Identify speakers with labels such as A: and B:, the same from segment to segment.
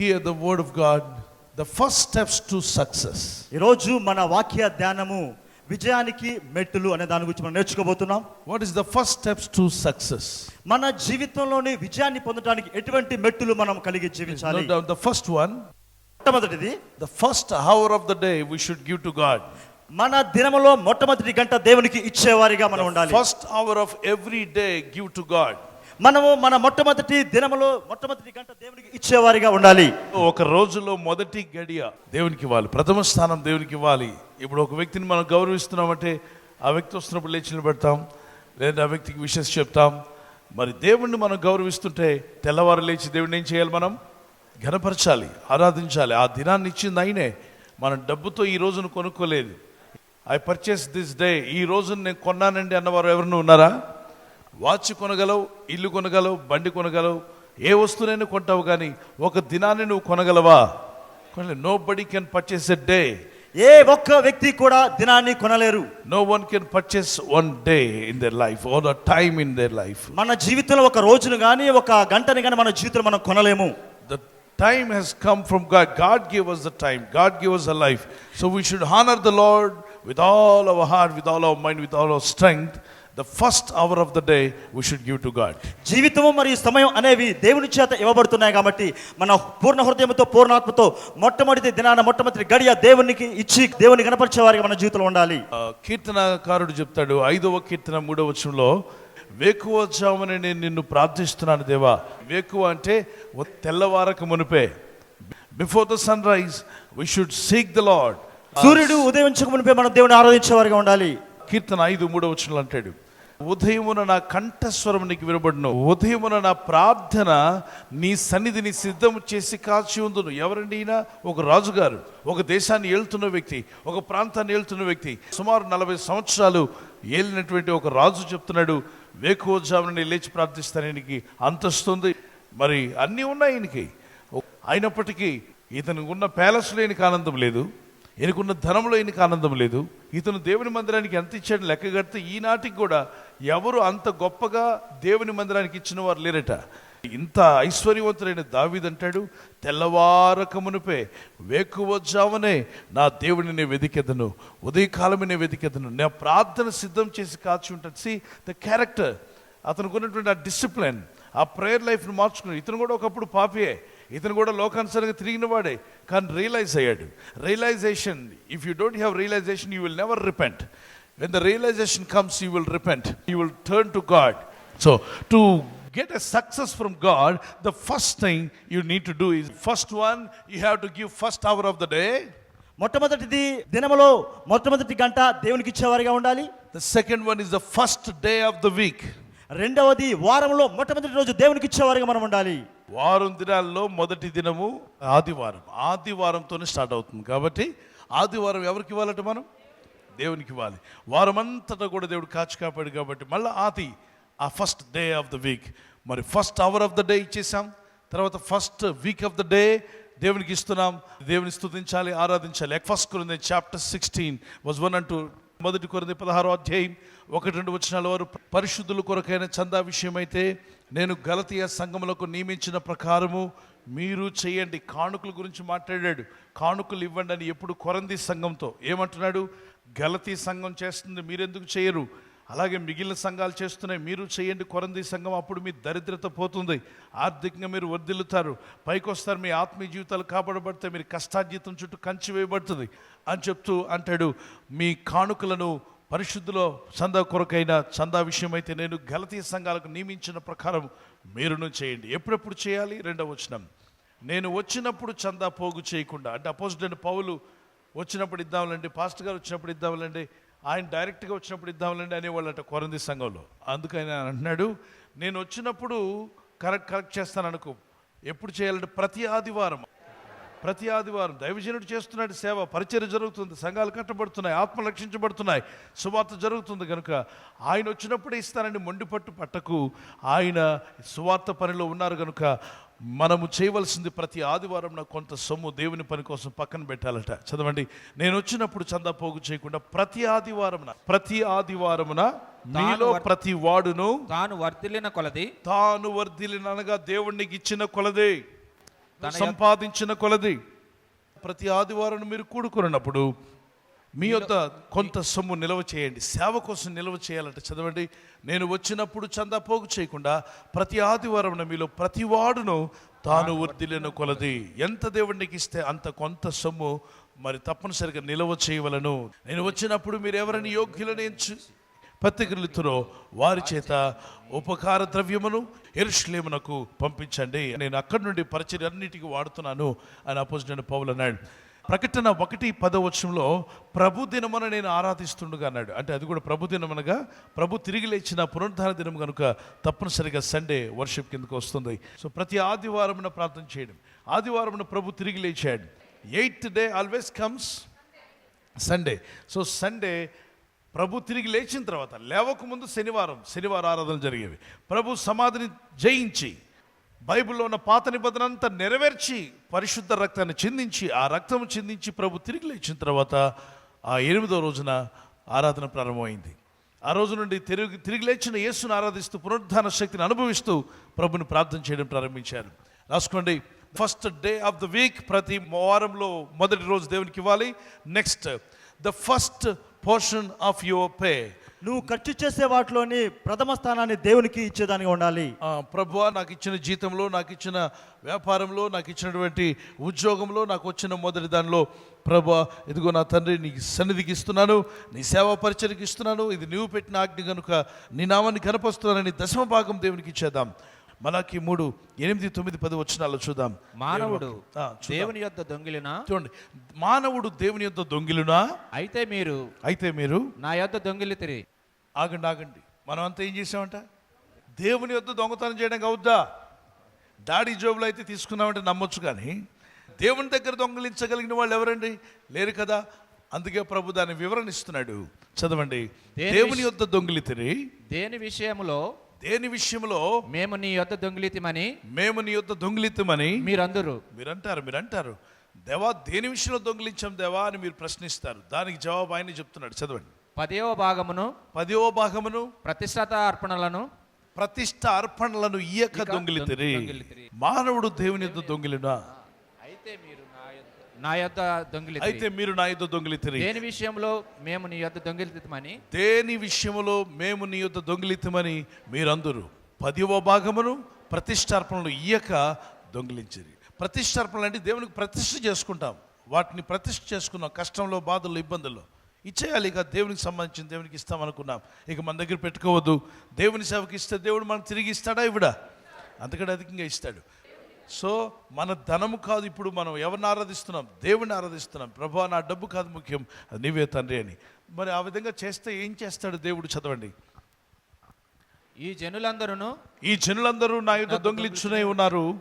A: hear the word of God, the first steps to success.
B: ఈరోజు మన వాక్య ధ్యానము విజయానికి మెట్టులు అనే దాని గురించి మనం నేర్చుకోబోతున్నాం
A: What is the first steps to success?
B: మన జీవితంలోని విజయాన్ని పొందడానికి ఎటువంటి మెట్టులు మనం కలిగి జీవించాలి
A: No doubt, the first one,
B: మొట్టమొదటిది
A: the first hour of the day we should give to God.
B: మన దినములో మొట్టమొదటి గంట దేవునికి ఇచ్చేవారిగా మనం ఉండాలి
A: First hour of every day give to God.
B: మనము మన మొట్టమొదటి దినములో మొట్టమొదటి గంట దేవునికి ఇచ్చేవారిగా ఉండాలి.
A: ఒక రోజులో మొదటి గడియ దేవునికి ఇవ్వాలి. ప్రథమ స్థానం దేవునికి ఇవ్వాలి. ఇప్పుడు ఒక వ్యక్తిని మనం గౌరవిస్తున్నామంటే ఆ వ్యక్తి వస్తున్నప్పుడు లేచి నిలబెడతాం. లేదా ఆ వ్యక్తికి విషెస్ చెప్తాం. మరి దేవుణ్ణి మనం గౌరవిస్తుంటే తెల్లవారు లేచి దేవుడిని ఏం చేయాలి మనం? ఘనపరచాలి ఆరాధించాలి. ఆ దినాన్ని ఇచ్చింది అయినే మనం డబ్బుతో ఈ రోజును కొనుక్కోలేదు. ఐ పర్చేస్ దిస్ డే ఈ రోజును నేను కొన్నానండి అన్నవారు ఎవరిని ఉన్నారా? వాచ్ కొనగలవు ఇల్లు కొనగలవు బండి కొనగలవు ఏ వస్తువునైనా కొంటావు కానీ ఒక దినాన్ని నువ్వు కొనగలవా? Nobody can purchase a day
B: ఏ ఒక్క వ్యక్తి కూడా దినాన్ని కొనలేరు.
A: No one can purchase one day in the life or a time in the life
B: మన జీవితంలో ఒక రోజును కానీ ఒక గంటని కానీ మన జీవితంలో మనం కొనలేము.
A: The time has come from God God give us the time God give us a life so we should honour the Lord with all our heart with all our mind with all our strength the first hour of the day we should give to God
B: జీవితము మరియు సమయం అనేవి దేవుని చేత ఇవ్వబడుతున్నాయి కాబట్టి మన పూర్ణ హృదయంతో పూర్ణాత్మతో మొట్టమొదటి దినాన మొట్టమొదటి గడియ దేవునికి ఇచ్చి దేవుని కనపరిచే వారికి మన జీవితంలో ఉండాలి.
A: కీర్తనకారుడు చెప్తాడు ఐదవ కీర్తన మూడవ వచనంలో వేకువజామున నేను నిన్ను ప్రార్థిస్తున్నాను దేవా. వేకువ అంటే తెల్లవారక మునిపే before the sunrise we should seek the Lord
B: సూర్యుడు ఉదయించక మునిపే మనం దేవుని ఆరాధించే వారిగా ఉండాలి.
A: కీర్తన ఐదు మూడవ వచనంలో అంటాడు ఉదయమున నా కంఠస్వరం నీకు వినబడును. ఉదయమున నా ప్రార్థన నీ సన్నిధిని సిద్ధం చేసి కాచి ఉందును ఎవరండి ఈయన? ఒక రాజుగారు. ఒక దేశాన్ని ఏళ్తున్న వ్యక్తి. ఒక ప్రాంతాన్ని ఏళ్తున్న వ్యక్తి. సుమారు నలభై సంవత్సరాలు ఏలినటువంటి ఒక రాజు చెప్తున్నాడు వేకోజామున లేచి ప్రార్థిస్తాను ఈయనకి అంతస్తుంది. మరి అన్నీ ఉన్నాయి ఈయనకి. అయినప్పటికీ ఇతనికి ఉన్న ప్యాలెస్లో ఈయనకి ఆనందం లేదు. ఈయనకున్న ధనంలో ఈయనకి ఆనందం లేదు. ఇతను దేవుని మందిరానికి ఎంత ఇచ్చాడు లెక్క కడితే ఈనాటికి కూడా ఎవరు అంత గొప్పగా దేవుని మందిరానికి ఇచ్చిన వారు లేరట. ఇంత ఐశ్వర్యవంతులైన దావీదంటాడు తెల్లవారకమునుపే మునిపే నా దేవుని నేను వెతికెదను ఉదయకాలమే నేను వెదికెదను నా ప్రార్థన సిద్ధం చేసి కాచి ఉంటాను. సి ద క్యారెక్టర్ అతనికి ఉన్నటువంటి ఆ డిసిప్లిన్ ఆ ప్రేయర్ లైఫ్ను మార్చుకున్నాడు. ఇతను కూడా ఒకప్పుడు పాపియే ఇతను కూడా లోకానుసారంగా తిరిగిన వాడే కానీ రియలైజ్ అయ్యాడు. Realization if you don't have realization you will never repent when the realization comes you will repent you will turn to God so to get a success from God, the first thing you need to do is first one, you have to give first hour of the day.
B: మొట్టమొదటిది దినములో మొట్టమొదటి గంట దేవునికి ఇచ్చేవారిగా ఉండాలి.
A: The second one is the first day of the week.
B: రెండవది వారంలో మొట్టమొదటి రోజు దేవునికి ఇచ్చేవారిగా మనం ఉండాలి.
A: వారం దినాల్లో మొదటి దినము ఆదివారం. ఆదివారంతోనే స్టార్ట్ అవుతుంది కాబట్టి ఆదివారం ఎవరికి ఇవ్వాలంటే మనం? దేవునికి ఇవ్వాలి. వారమంతటా కూడా దేవుడు కాచి కాపాడు కాబట్టి మళ్ళీ ఆది ఆ first day of the week మరి first hour of the day ఇచ్చేసాం తర్వాత first week of the day దేవునికి ఇస్తున్నాం. దేవుని స్థుతించాలి ఆరాధించాలి. First Corinthians chapter sixteen verse one అంటూ మొదటి కొరింది పదహారో అధ్యాయం ఒకటి రెండు వచనాల వారు పరిశుద్ధుల కొరకైన చందా విషయమైతే నేను గలతీయ సంఘములకు నియమించిన ప్రకారము మీరు చేయండి. కానుకల గురించి మాట్లాడాడు. కానుకలు ఇవ్వండి అని ఎప్పుడు కొరంది సంఘంతో ఏమంటున్నాడు? గలతీ సంఘం చేస్తుంది మీరెందుకు చేయరు? అలాగే మిగిలిన సంఘాలు చేస్తున్నాయి మీరు చేయండి కొరంది సంఘం అప్పుడు మీ దరిద్రత పోతుంది. ఆర్థికంగా మీరు వర్ధిల్లుతారు. పైకి వస్తారు మీ ఆత్మీయ జీవితాలు కాపాడబడతాయి మీరు కష్టార్జితం చుట్టూ కంచి వేయబడుతుంది అని చెప్తూ అంటాడు. మీ కానుకలను పరిశుద్ధిలో చందా కొరకైన చందా విషయమైతే నేను గలతీయ సంఘాలకు నియమించిన ప్రకారం మీరును చేయండి. ఎప్పుడెప్పుడు చేయాలి? రెండవ వచనం. నేను వచ్చినప్పుడు చందా పోగు చేయకుండా అంటే అపోజిట్ పౌలు వచ్చినప్పుడు ఇద్దాంలేండి పాస్టర్ గారు వచ్చినప్పుడు ఇద్దాంలేండి ఆయన డైరెక్ట్గా వచ్చినప్పుడు ఇద్దాంలండి అనేవాళ్ళట కొరంది సంఘంలో. అందుకని అంటున్నాడు నేను వచ్చినప్పుడు కరెక్ట్ కరెక్ట్ చేస్తాను అనుకో ఎప్పుడు చేయాలంటే ప్రతి ఆదివారం ప్రతి ఆదివారం దైవజనుడు చేస్తున్నాడు సేవ పరిచర్య జరుగుతుంది సంఘాలు కట్టబడుతున్నాయి ఆత్మ రక్షించబడుతున్నాయి సువార్త జరుగుతుంది కనుక ఆయన వచ్చినప్పుడే ఇస్తానని మొండి పట్టు పట్టకు ఆయన సువార్త పనిలో ఉన్నారు కనుక మనము చేయవలసింది ప్రతి ఆదివారం నా కొంత సొమ్ము దేవుని పని కోసం పక్కన పెట్టాలట. చదవండి. నేను వచ్చినప్పుడు చందా పోగు చేయకుండా ప్రతి ఆదివారమున ప్రతి ఆదివారమున మీలో ప్రతి వాడును
C: తాను వర్ధిల్లిన కొలది
A: తాను వర్ధిలిననగా దేవునికి ఇచ్చిన కొలదే. సంపాదించిన కొలది ప్రతి ఆదివారం మీరు కూడుకున్నప్పుడు మీ యొక్క కొంత సొమ్ము నిల్వ చేయండి. సేవ కోసం నిల్వ చేయాలంటే చదవండి. నేను వచ్చినప్పుడు చందా పోగు చేయకుండా ప్రతి ఆదివారం మీలో ప్రతి వాడును తాను వర్ధిల్లిన కొలది. ఎంత దేవుడికి ఇస్తే అంత కొంత సొమ్ము మరి తప్పనిసరిగా నిల్వ చేయవలను. నేను వచ్చినప్పుడు మీరు ఎవరిని యోగ్యులను ఎంచు పత్రికలుతురో వారి చేత ఉపకార ద్రవ్యమును ఎరుషులేమునకు పంపించండి. నేను అక్కడి నుండి పరిచయం అన్నిటికీ వాడుతున్నాను అని అపోజిట్ పౌలు అన్నాడు. ప్రకటన ఒకటి పదవచనంలో ప్రభు దినమున నేను ఆరాధిస్తుండగా అన్నాడు. అంటే అది కూడా ప్రభు దినమనగా ప్రభు తిరిగి లేచిన పునరుద్ధార దినం కనుక తప్పనిసరిగా సండే వర్షిప్ కిందకు వస్తుంది. సో ప్రతి ఆదివారమున ప్రార్థన చేయడం. ఆదివారమున ప్రభు తిరిగి లేచాడు. Eighth day always comes Sunday. So Sunday ప్రభు తిరిగి లేచిన తర్వాత లేవకముందు శనివారం శనివారం ఆరాధన జరిగేవి. ప్రభు సమాధిని జయించి బైబిల్లో ఉన్న పాత నిబంధన అంతా నెరవేర్చి పరిశుద్ధ రక్తాన్ని చిందించి ఆ రక్తం చిందించి ప్రభు తిరిగి లేచిన తర్వాత ఆ ఎనిమిదో రోజున ఆరాధన ప్రారంభమైంది. ఆ రోజు నుండి తిరిగి తిరిగి లేచిన యేసును ఆరాధిస్తూ పునరుద్ధాన శక్తిని అనుభవిస్తూ ప్రభుని ప్రార్థన చేయడం ప్రారంభించారు. రాసుకోండి. First day of the week ప్రతి వారంలో మొదటి రోజు దేవునికి ఇవ్వాలి. Next the first portion of your pay
B: నువ్వు ఖర్చు చేసే వాటిలోని ప్రథమ స్థానాన్ని దేవునికి ఇచ్చేదానిగా ఉండాలి.
A: ప్రభు నాకు ఇచ్చిన జీతంలో నాకు ఇచ్చిన వ్యాపారంలో నాకు ఇచ్చినటువంటి ఉద్యోగంలో నాకు వచ్చిన మొదటి దానిలో ప్రభు ఇదిగో నా తండ్రి నీ సన్నిధికి ఇస్తున్నాను నీ సేవా పరిచయకి ఇస్తున్నాను ఇది నీవు పెట్టిన ఆజ్ఞ కనుక నీ నామాన్ని కనపరుస్తున్నానని దశమ భాగం దేవునికి ఇచ్చేద్దాం. మనకి మూడు ఎనిమిది తొమ్మిది పది వచ్చినాల్లో చూద్దాం.
C: మానవుడు. దేవుని యొద్ద దొంగిలిన?
A: చూడండి మానవుడు దేవుని యొక్క దొంగిలునా?
C: అయితే మీరు
A: అయితే మీరు
C: నా యొద్ద దొంగిలితిరి
A: ఆగండి ఆగండి. మనం అంతా ఏం చేసామంట? దేవుని యొద్ద దొంగతనం చేయడానికి అవుద్దా? డాడీ జోబులు అయితే తీసుకున్నామంటే నమ్మొచ్చు కానీ దేవుని దగ్గర దొంగలించగలిగిన వాళ్ళు ఎవరండి? లేరు కదా? అందుకే ప్రభు దాని వివరణ ఇస్తున్నాడు చదవండి దేవుని
C: విష-
A: యొద్ద దొంగిలితిరి
C: దేని విషయములో
A: దేని విషయంలో?
C: మేము నీ యొద్ద దొంగిలితిమని.
A: మేము నీ యొద్ద దొంగిలితమని.
C: మీరందరూ.
A: మీరు అంటారు మీరు అంటారు దేవా దేని విషయంలో దొంగిలించాం దేవా అని మీరు ప్రశ్నిస్తారు. దానికి జవాబు ఆయన చెప్తున్నాడు. చదవండి.
C: పదేవ భాగమును
A: పదో భాగమును
C: ప్రతిష్ఠత అర్పణలను
A: ప్రతిష్ట అర్పణలను ఇయ్యక
C: ఇక
A: దొంగిలితిరి. మానవుడు దేవుని దొంగిలినా
C: అయితే మీరు నా యొద్ద నా యొద్ద దొంగిలితిరి.
A: అయితే మీరు నా యొద్ద దొంగిలితిరి.
C: దేని విషయంలో మేము నీ యొద్ద దొంగిలితిమని
A: దేని విషయములో మేము నీ యొద్ద దొంగిలితమని మీరందరూ పదివ భాగమును ప్రతిష్టార్పణలు ఇయ్యక దొంగిలించిరి. ప్రతిష్టార్పణలు అంటే దేవునికి ప్రతిష్ఠ చేసుకుంటాం. వాటిని ప్రతిష్ఠ చేసుకున్నాం కష్టంలో బాధల్లో ఇబ్బందుల్లో. ఇచ్చేయాలి ఇక దేవునికి సంబంధించిన దేవునికి ఇస్తాం అనుకున్నాం. ఇక మన దగ్గర పెట్టుకోవద్దు. దేవుని సేవకి ఇస్తే దేవుడు మనకు తిరిగి ఇస్తాడా ఇవిడా అంతకంటే అధికంగా ఇస్తాడు. సో మన ధనము కాదు ఇప్పుడు మనం ఎవరిని ఆరాధిస్తున్నాం? దేవుని ఆరాధిస్తున్నాం. ప్రభా నా డబ్బు కాదు ముఖ్యం అది నీవే తండ్రి అని. మరి ఆ విధంగా చేస్తే ఏం చేస్తాడు దేవుడు? చదవండి.
C: ఈ జనులందరూ
A: ఈ జనులందరూ నా యొక్క దొంగిలించునే ఉన్నారు.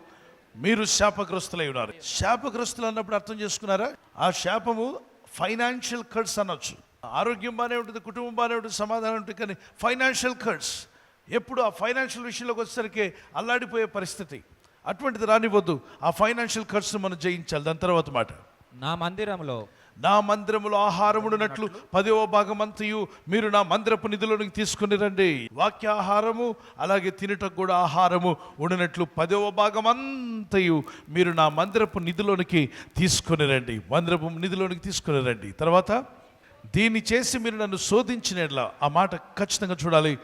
A: మీరు శాపగ్రస్తులై ఉన్నారు. శాపగ్రస్తులు అన్నప్పుడు అర్థం చేసుకున్నారా? ఆ శాపము ఫైనాన్షియల్ కట్స్ అనొచ్చు. ఆరోగ్యం బాగానే ఉంటుంది కుటుంబం బాగానే ఉంటుంది సమాధానం ఉంటుంది కానీ ఫైనాన్షియల్ కట్స్ ఎప్పుడు ఆ ఫైనాన్షియల్ విషయంలోకి వచ్చేసరికి అల్లాడిపోయే పరిస్థితి. అటువంటిది రానివ్వద్దు. ఆ ఫైనాన్షియల్ కట్స్ మనం జయించాలి. దాని తర్వాత మాట.
C: నా మందిరంలో
A: నా మందిరములో ఆహారముడునట్లు పదవ భాగమంతయు మీరు నా మందిరపు నిధులోనికి తీసుకుని రండి. వాక్యాహారము అలాగే తినటకు కూడా ఆహారము ఉండినట్లు పదవ భాగమంతయు మీరు నా మందిరపు నిధిలోనికి తీసుకుని రండి. మందిరపు నిధిలోనికి తీసుకుని రండి. తర్వాత దీన్ని చేసి మీరు నన్ను శోధించిన ఎడల ఆ మాట ఖచ్చితంగా చూడాలి.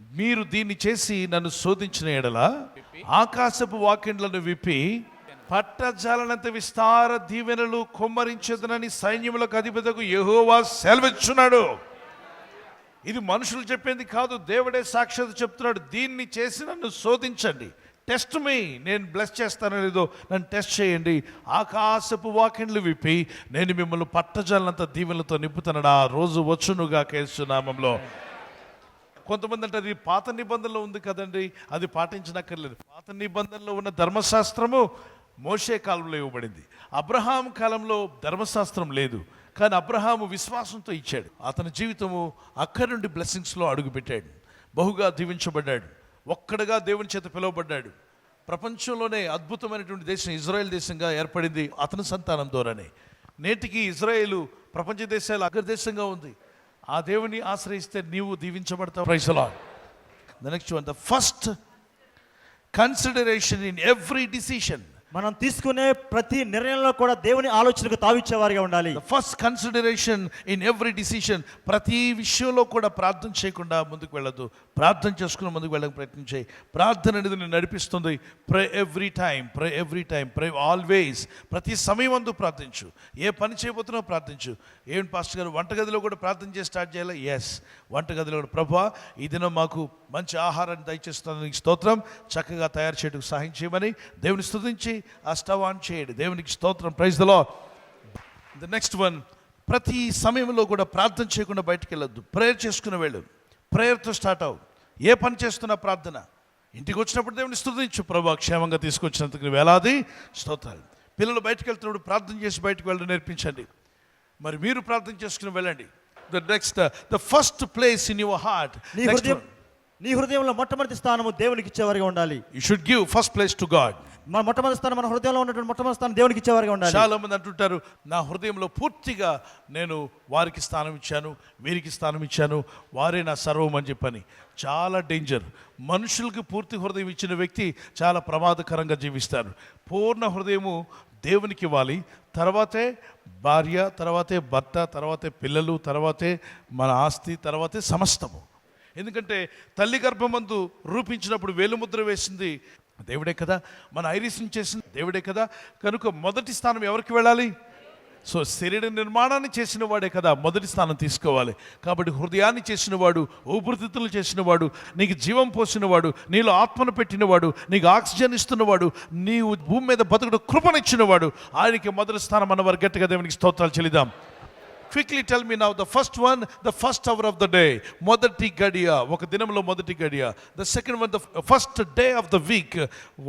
A: మీరు దీన్ని చేసి నన్ను శోధించిన ఎడల ఆకాశపు వాకిండ్లను విప్పి పట్టజాలనంత విస్తార దీవెనలు కొమ్మరించదనని సైన్యములకు అధిపతకు యహోవా సెలవిచ్చున్నాడు. ఇది మనుషులు చెప్పింది కాదు దేవుడే సాక్షాత్ చెప్తున్నాడు. దీన్ని చేసి నన్ను శోధించండి. టెస్ట్ మీ నేను బ్లెస్ చేస్తానో లేదో నన్ను టెస్ట్ చేయండి. ఆకాశపు వాకిండ్లు విప్పి నేను మిమ్మల్ని పట్టజాలనంత దీవెనలతో నింపుతున్నాడు ఆ రోజు వచ్చునుగా కేసునామంలో కొంతమంది అంటే అది పాత నిబంధనలో ఉంది కదండి అది పాటించనక్కర్లేదు. పాత నిబంధనలో ఉన్న ధర్మశాస్త్రము మోషే కాలంలో ఇవ్వబడింది. అబ్రహాం కాలంలో ధర్మశాస్త్రం లేదు. కానీ అబ్రహాము విశ్వాసంతో ఇచ్చాడు. అతని జీవితము అక్కడి నుండి బ్లెస్సింగ్స్లో అడుగుపెట్టాడు. బహుగా దీవించబడ్డాడు. ఒక్కడగా దేవుని చేత పిలువబడ్డాడు. ప్రపంచంలోనే అద్భుతమైనటువంటి దేశం ఇజ్రాయెల్ దేశంగా ఏర్పడింది అతని సంతానం ద్వారానే. నేటికి ఇజ్రాయేలు ప్రపంచ దేశాల అగ్రదేశంగా ఉంది. ఆ దేవుని ఆశ్రయిస్తే నీవు దీవించబడతావు ప్రైసలా the next one the first consideration in every decision
B: మనం తీసుకునే ప్రతి నిర్ణయంలో కూడా దేవుని ఆలోచనకు తావిచ్చేవారిగా ఉండాలి.
A: First consideration in every decision ప్రతి విషయంలో కూడా ప్రార్థన చేయకుండా ముందుకు వెళ్ళదు ప్రార్థన చేసుకుని ముందుకు వెళ్ళడానికి ప్రయత్నం చేయి. ప్రార్థన అనేది నేను నడిపిస్తుంది. Pray every time pray every time pray always ప్రతి సమయం అందు ప్రార్థించు. ఏ పని చేయబోతున్నావు ప్రార్థించు. ఏం పాస్టర్ గారు వంటగదిలో కూడా ప్రార్థన చేసి స్టార్ట్ చేయాలి? ఎస్ వంటగదిలో కూడా. ప్రభా ఈ దినం మాకు మంచి ఆహారాన్ని దయచేస్తున్నందుకు స్తోత్రం. చక్కగా తయారు చేయడానికి సహాయం చేయమని దేవుని స్తుతించి ఆ స్టవ్ ఆన్ చేయండి. దేవునికి స్తోత్రం. ప్రైజ్ దలో ద నెక్స్ట్ వన్ ప్రతి సమయంలో కూడా ప్రార్థన చేయకుండా బయటికి వెళ్ళొద్దు. ప్రేయర్ చేసుకుని వెళ్ళు. ప్రేయర్తో స్టార్ట్ అవ్వు. ఏ పని చేస్తున్నా ప్రార్థన. ఇంటికి వచ్చినప్పుడు దేవుని స్తుతించు ప్రభా క్షేమంగా తీసుకొచ్చినందుకు వేలాది స్తోత్రాలు. పిల్లలు బయటకు వెళ్తున్నప్పుడు ప్రార్థన చేసి బయటకు వెళ్ళడం నేర్పించండి. మరి మీరు ప్రార్థన చేసుకుని వెళ్ళండి. The next the first place in your heart
B: నీ హృదయంలో మొట్టమొదటి స్థానము దేవునికి ఇచ్చేవారిగా ఉండాలి.
A: You should give first place to God
B: మన మొట్టమొదటి స్థానం మన హృదయంలో ఉన్నటువంటి మొట్టమొదటి స్థానం దేవునికి ఇచ్చేవారిగా ఉండాలి.
A: చాలా మంది అంటుంటారు నా హృదయంలో పూర్తిగా నేను వారికి స్థానం ఇచ్చాను వీరికి స్థానం ఇచ్చాను వారే నా సర్వం అని చెప్పని. చాలా డేంజర్. మనుషులకు పూర్తి హృదయం ఇచ్చిన వ్యక్తి చాలా ప్రమాదకరంగా జీవిస్తారు. పూర్ణ హృదయము దేవునికి ఇవ్వాలి. తర్వాతే భార్య తర్వాతే భర్త తర్వాతే పిల్లలు తర్వాతే మన ఆస్తి తర్వాతే సమస్తము. ఎందుకంటే తల్లి గర్భమందు రూపించినప్పుడు వేలుముద్ర వేసింది దేవుడే కదా. మన ఐరిస్ని చేసిన దేవుడే కదా. కనుక మొదటి స్థానం ఎవరికి వెళ్ళాలి? సో శరీర నిర్మాణాన్ని చేసిన వాడే కదా మొదటి స్థానం తీసుకోవాలి. కాబట్టి హృదయాన్ని చేసినవాడు ఊపిరితిత్తులు చేసినవాడు నీకు జీవం పోసినవాడు నీలో ఆత్మను పెట్టినవాడు నీకు ఆక్సిజన్ ఇస్తున్నవాడు నీవు భూమి మీద బతుకుడు కృపనిచ్చినవాడు ఆయనకి మొదటి స్థానం అన్నవారు గట్టిగా దేవునికి స్తోత్రాలు చెల్లిదాం quickly tell me now the first one the first hour of the day మొదటి గడియ ఒక దినంలో మొదటి గడియ. The second one the first day of the week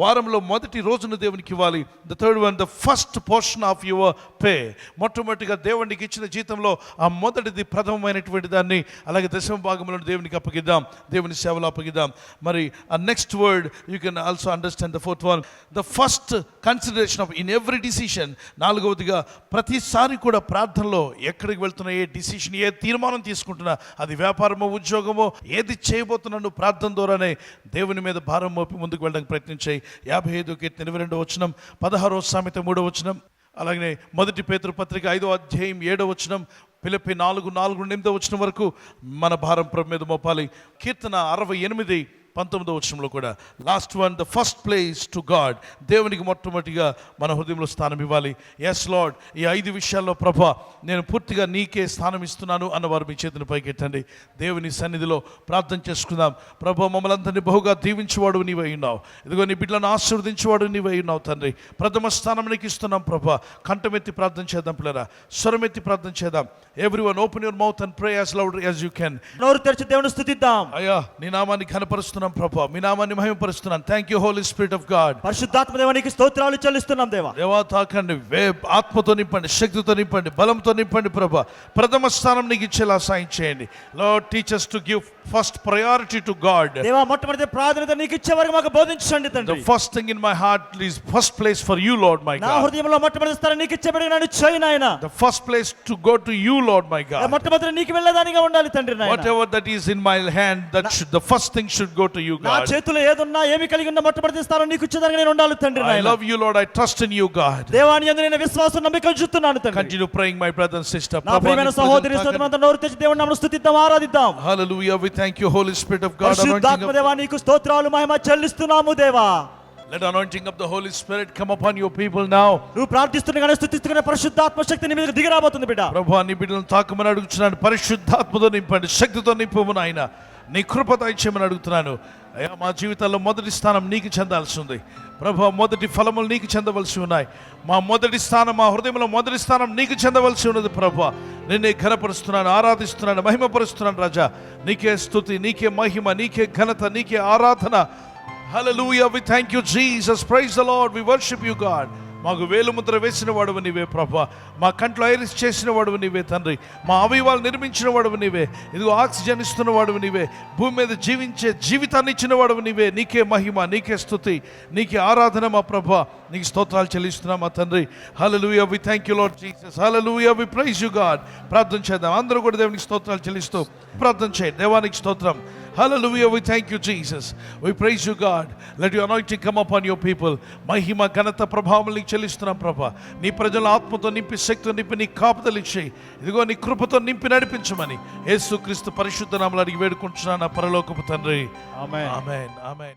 A: వారంలో మొదటి రోజును దేవునికి ఇవ్వాలి. The third one the first portion of your pay మొట్టమొదటిగా దేవునికి ఇచ్చిన జీతంలో ఆ మొదటిది ప్రథమమైనటువంటి దాన్ని అలాగే దశమ భాగంలో దేవునికి అప్పగిద్దాం దేవుని సేవలో అప్పగిద్దాం. మరి ఆ next word you can also understand the fourth one the first consideration of in every decision నాలుగవదిగా ప్రతిసారి కూడా ప్రార్థనలో ఎక్కడికి వెళ్తున్నా ఏ డిసిషన్ ఏ తీర్మానం తీసుకుంటున్నా అది వ్యాపారమో ఉద్యోగమో ఏది చేయబోతున్నాను ప్రార్థన ద్వారానే దేవుని మీద భారం మోపి ముందుకు వెళ్ళడానికి ప్రయత్నించాయి. యాభై ఐదు కీర్తన ఇరవై రెండు వచనం పదహారో సామెత మూడో వచనం అలాగనే మొదటి పేతృపత్రిక పత్రిక ఐదో అధ్యాయం ఏడో వచనం పిలిపి నాలుగు నాలుగు ఎనిమిదో వచనం వరకు మన భారం ప్రభు మీద మోపాలి. కీర్తన అరవై ఎనిమిది పంతొమ్మిదో వచనంలో కూడా last one the first place to God దేవునికి మొట్టమొదటిగా మన హృదయంలో స్థానం ఇవ్వాలి. ఎస్ లార్డ్ ఈ ఐదు విషయాల్లో ప్రభా నేను పూర్తిగా నీకే స్థానం ఇస్తున్నాను అన్నవారు మీ చేతిని పైకెట్టండి. దేవుని సన్నిధిలో ప్రార్థన చేసుకుందాం. ప్రభా మమ్మల్ని అందరినీ బహుగా దీవించేవాడు నీవై ఉన్నావు. ఇదిగో నీ బిడ్డలను ఆశీర్వదించేవాడు నీవై ఉన్నావు తండ్రి. ప్రథమ స్థానం నీకు ఇస్తున్నాం ప్రభా. కంఠమెత్తి ప్రార్థన చేద్దాం పిల్లరా. స్వరమెత్తి ప్రార్థన చేద్దాం. Everyone open your mouth and pray as loud as you can
B: నోరు తెరిచి దేవుని స్థుతిద్దాం.
A: అయ్యా నీ నామాన్ని కనపరుస్తున్నాం ప్రభా. మీ నామాన్ని మహిమపరుస్తున్నాను thank you Holy Spirit of God
B: పరిశుద్ధాత్మ దేవానికి స్తోత్రాలు చెల్లిస్తున్నాం దేవా.
A: దేవా తాకండి. వే ఆత్మతో నింపండి శక్తితో నింపండి బలంతో నింపండి ప్రభా. ప్రథమ స్థానం నీకు ఇచ్చేలా సాయం చేయండి. Lord teachers to give first priority to God
B: దేవా మొట్టమొదటి ప్రాధాన్యత నీకు ఇచ్చే వరకు మాకు బోధించండి
A: ద
B: తండ్రి
A: first thing in my heart is first place for you Lord my
B: నా
A: గాడ్
B: హృదయంలో మొట్టమొదటి స్థానం నీకు ఇచ్చబడి నన్ను చేయి నాయన.
A: The first place to go to you Lord my God
B: మొట్టమొదటి నీకు వెళ్ళేదానిగా ఉండాలి తండ్రి నాయన.
A: Whatever that is in my hand that should the first thing should go to you
B: నా
A: గాడ్
B: చేతిలో ఏదున్నా ఏమి కలిగి ఉన్న మొట్టమొదటి నీకు ఇచ్చేదానికి నేను ఉండాలి తండ్రి
A: ఐ
B: నాయన.
A: Love you Lord I trust in you God
B: దేవాని యందు నేను విశ్వాసం నమ్మిక ఉంచుతున్నాను తండ్రి.
A: Continue praying my brother and sister
B: నా ప్రియమైన సహోదరి సోదరులంతా నోరు తెచ్చి దేవుని నామమున స్తుతిద్దాం ఆరాధిద్దాం.
A: Hallelujah. We thank you, Holy Spirit of God.
B: పరిశుద్ధాత్మ దేవా నీకు స్తోత్రాలు మహిమ చెల్లిస్తున్నాము దేవా.
A: Let anointing of the Holy Spirit come upon your people now.
B: నువ్వు ప్రార్థిస్తుండగానే స్తుతిస్తుండగానే పరిశుద్ధాత్మ శక్తి నీ మీద దిగిరాబోతుంది బిడ్డ.
A: ప్రభు నీ బిడ్డలను తాకమని అడుగుతున్నాను పరిశుద్ధాత్మతో నింపండి శక్తితో నింపము నాయన. నీ కృప దయచేయమని అడుగుతున్నాను. అయ్యా మా జీవితాల్లో మొదటి స్థానం నీకు చెందాల్సి ఉంది. ప్రభు మొదటి ఫలములు నీకు చెందవలసి ఉన్నాయి. మా మొదటి స్థానం మా హృదయంలో మొదటి స్థానం నీకు చెందవలసి ఉన్నది ప్రభు. నిన్నే ఘనపరుస్తున్నాను ఆరాధిస్తున్నాను మహిమపరుస్తున్నాను రాజా. నీకే స్తుతి నీకే మహిమ నీకే ఘనత నీకే ఆరాధన. Hello we thank you Jesus praise the Lord we worship you God మాకు వేలుముద్ర వేసిన వాడువు నీవే ప్రభా. మా కంట్లో ఐరిస్ చేసిన వాడువు నీవే తండ్రి. మా అవయవాలు నిర్మించిన వాడువు నీవే. ఇదిగో ఆక్సిజన్ ఇస్తున్న వాడువు నీవే. భూమి మీద జీవించే జీవితాన్ని ఇచ్చిన వాడువు నీవే. నీకే మహిమ నీకే స్తుతి నీకే ఆరాధన మా ప్రభా. నీకు స్తోత్రాలు చెల్లిస్తున్నాం మా తండ్రి. Hallelujah we thank you Lord Jesus hallelujah we praise you God ప్రార్థన చేద్దాం. అందరూ కూడా దేవునికి స్తోత్రాలు చెల్లిస్తూ ప్రార్థన చేయండి. దేవానికి స్తోత్రం. Hallelujah. We thank you, Jesus. We praise you, God. Let your anointing come upon your people. మహిమ ఘనత ప్రభావం నీకు చెల్లిస్తున్నాం ప్రభా. నీ ప్రజల ఆత్మతో నింపి శక్తితో నింపి నీ కాపుదలు ఇచ్చేయి. ఇదిగో నీ కృపతో నింపి నడిపించమని యేసు క్రీస్తు పరిశుద్ధ నామలు అడిగి వేడుకుంటున్నాను నా పరలోకపు తండ్రి. ఆమెన్. ఆమెన్.